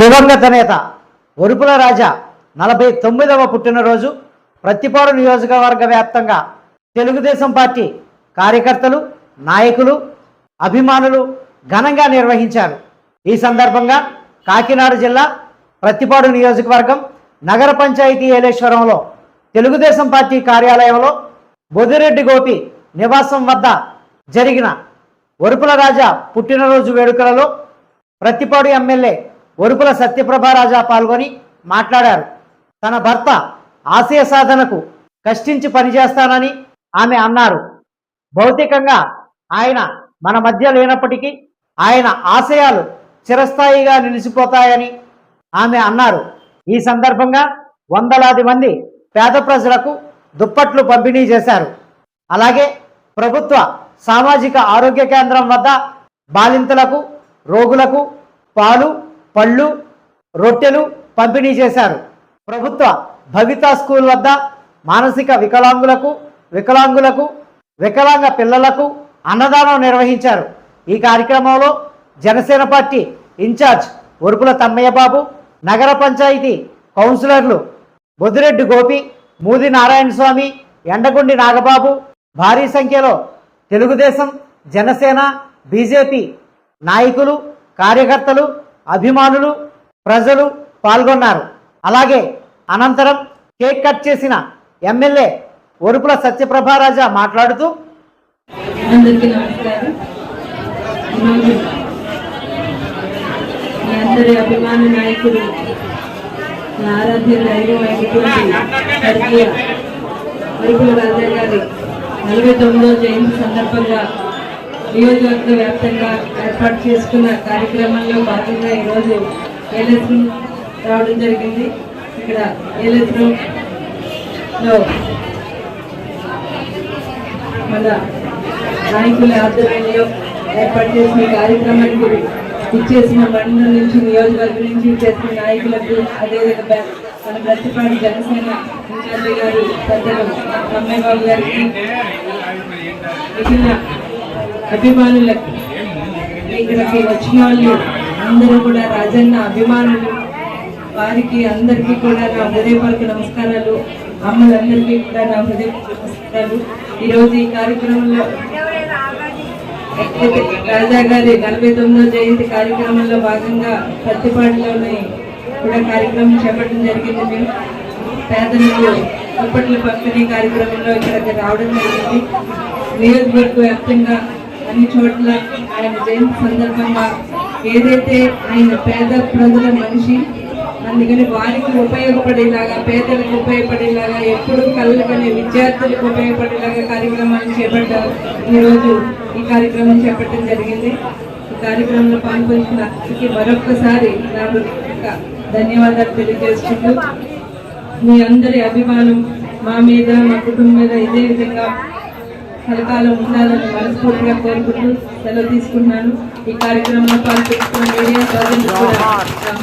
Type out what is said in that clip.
దివంగత నేత ఒరుపుల రాజా నలభై తొమ్మిదవ పుట్టినరోజు ప్రతిపాడు నియోజకవర్గ వ్యాప్తంగా తెలుగుదేశం పార్టీ కార్యకర్తలు నాయకులు అభిమానులు ఘనంగా నిర్వహించారు. ఈ సందర్భంగా కాకినాడ జిల్లా ప్రతిపాడు నియోజకవర్గం నగర పంచాయతీ ఏలేశ్వరంలో తెలుగుదేశం పార్టీ కార్యాలయంలో బొదిరెడ్డి గోపి నివాసం వద్ద జరిగిన ఒరుపుల రాజా పుట్టినరోజు వేడుకలలో ప్రతిపాడు ఎమ్మెల్యే ఒరుపుల సత్యప్రభారాజా పాల్గొని మాట్లాడారు. తన భర్త ఆశయ సాధనకు కష్టించి పనిచేస్తానని ఆమె అన్నారు. భౌతికంగా ఆయన మన మధ్య లేనప్పటికీ ఆయన ఆశయాలు చిరస్థాయిగా నిలిచిపోతాయని ఆమె అన్నారు. ఈ సందర్భంగా వందలాది మంది పేద ప్రజలకు దుప్పట్లు పంపిణీ చేశారు. అలాగే ప్రభుత్వ సామాజిక ఆరోగ్య కేంద్రం వద్ద బాలింతలకు రోగులకు పాలు పళ్ళు రొట్టెలు పంపిణీ చేశారు. ప్రభుత్వ భవితా స్కూల్ వద్ద మానసిక వికలాంగులకు వికలాంగులకు వికలాంగ పిల్లలకు అన్నదానం నిర్వహించారు. ఈ కార్యక్రమంలో జనసేన పార్టీ ఇన్ఛార్జ్ ఉరుకుల తమ్మయ్య బాబు నగర పంచాయతీ కౌన్సిలర్లు బొద్దిరెడ్డి గోపి మూది నారాయణ స్వామి ఎండగుండి నాగబాబు భారీ సంఖ్యలో తెలుగుదేశం జనసేన బీజేపీ నాయకులు కార్యకర్తలు అభిమానులు ప్రజలు పాల్గొన్నారు. అలాగే అనంతరం కేక్ కట్ చేసిన ఎమ్మెల్యే ఒరుపుల సత్యప్రభారాజా మాట్లాడుతూ అందరికీ నమస్కారం. అందరి అభిమాన నాయకుడు ఆరాధ్య దైవం అయినటువంటి రాజా గారి నలభై తొమ్మిదో జయంతి సందర్భంగా నియోజకవర్గ వ్యాప్తంగా ఏర్పాటు చేసుకున్న కార్యక్రమంలో భాగంగా ఈరోజు ఏలెస్రం రావడం జరిగింది. ఇక్కడ ఏలెస్రంలో మన నాయకుల ఆధ్వర్యంలో ఏర్పాటు చేసిన కార్యక్రమానికి ఇచ్చేసిన మండలం నుంచి నియోజకవర్గం నుంచి ఇచ్చేసిన నాయకులకు అదేవిధంగా మన ప్రతిపాటి జనసేన ఇన్ఛార్జి గారు పెద్దలు అమ్మాయి బాబు గారికి మిగిలిన అభిమానులకి ఇక్కడికి వచ్చిన వాళ్ళు అందరూ కూడా రాజన్న అభిమానులు. వారికి అందరికీ కూడా నా హృదయపూర్వక నమస్కారాలు. అమ్మలందరికీ కూడా నా హృదయపూర్వక నమస్కారాలు. ఈరోజు ఈ కార్యక్రమంలో రాజా గారి నలభై తొమ్మిదో జయంతి కార్యక్రమంలో భాగంగా పత్తిపాడులోని కూడా కార్యక్రమం చేపట్టడం జరిగింది. మేము పేదలకు దుప్పట్ల పంపిణీ కార్యక్రమంలో ఇక్కడికి రావడం జరిగింది. నియోజకవర్గ వ్యాప్తంగా అన్ని చోట్ల ఆయన జయంతి సందర్భంగా ఏదైతే ఆయన పేద ప్రజల మనిషి అందుకని వారికి ఉపయోగపడేలాగా పేదలకు ఉపయోగపడేలాగా ఎప్పుడు కళ్ళకనే విద్యార్థులకు ఉపయోగపడేలాగా కార్యక్రమాన్ని చేపట్టారు. ఈరోజు ఈ కార్యక్రమం చేపట్టడం జరిగింది. ఈ కార్యక్రమంలో పాల్గొంటున్న అందరికీ మరొక్కసారి నా ధన్యవాదాలు తెలియజేసుకుంటూ మీ అందరి అభిమానం మా మీద మా కుటుంబం మీద ఇదే విధంగా ఫలితాలు ఉండాలని మనస్ఫూర్తిగా కోరుకుంటూ సెలవు తీసుకున్నాను ఈ కార్యక్రమంలో పాల్గొంటున్న మీడియా సోదరులు